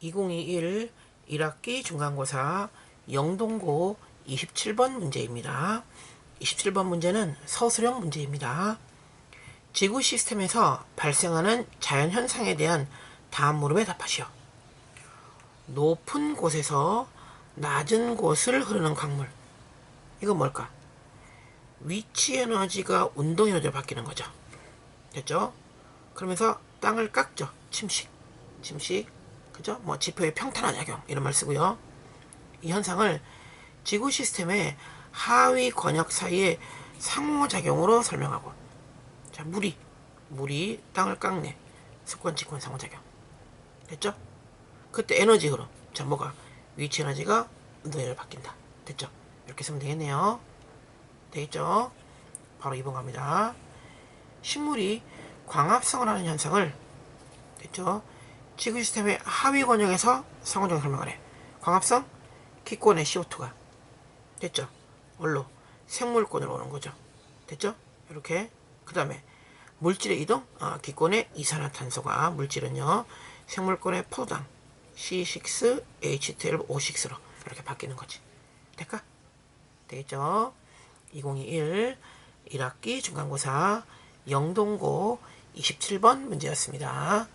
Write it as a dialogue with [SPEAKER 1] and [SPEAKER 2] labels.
[SPEAKER 1] 2021 1학기 중간고사 영동고 27번 문제입니다. 27번 문제는 서술형 문제입니다. 지구 시스템에서 발생하는 자연현상에 대한 다음 물음에 답하시오. 높은 곳에서 낮은 곳을 흐르는 강물. 이건 뭘까? 위치 에너지가 운동 에너지로 바뀌는 거죠. 됐죠? 그러면서 땅을 깎죠. 침식. 침식. 그죠? 뭐 지표의 평탄화 작용 이런 말 쓰고요. 이 현상을 지구 시스템의 하위 권역 사이의 상호작용으로 설명하고 자 물이 물이 땅을 깎네 습관 직권 상호작용 됐죠? 그때 에너지 흐름 자 뭐가 위치 에너지가 운동에너지로 바뀐다 됐죠? 이렇게 쓰면 되겠네요 되겠죠? 바로 2번 갑니다 식물이 광합성을 하는 현상을 됐죠? 지구 시스템의 하위 권역에서 상호작용 설명하래 광합성 기권의 CO2가 됐죠? 뭘로? 생물권으로 오는 거죠. 됐죠? 이렇게. 그 다음에 물질의 이동, 아, 기권의 이산화탄소가 물질은요, 생물권의 포도당 C6H12O6로 이렇게 바뀌는 거지. 될까? 되겠죠? 2021 1학기 중간고사 영동고 27번 문제였습니다.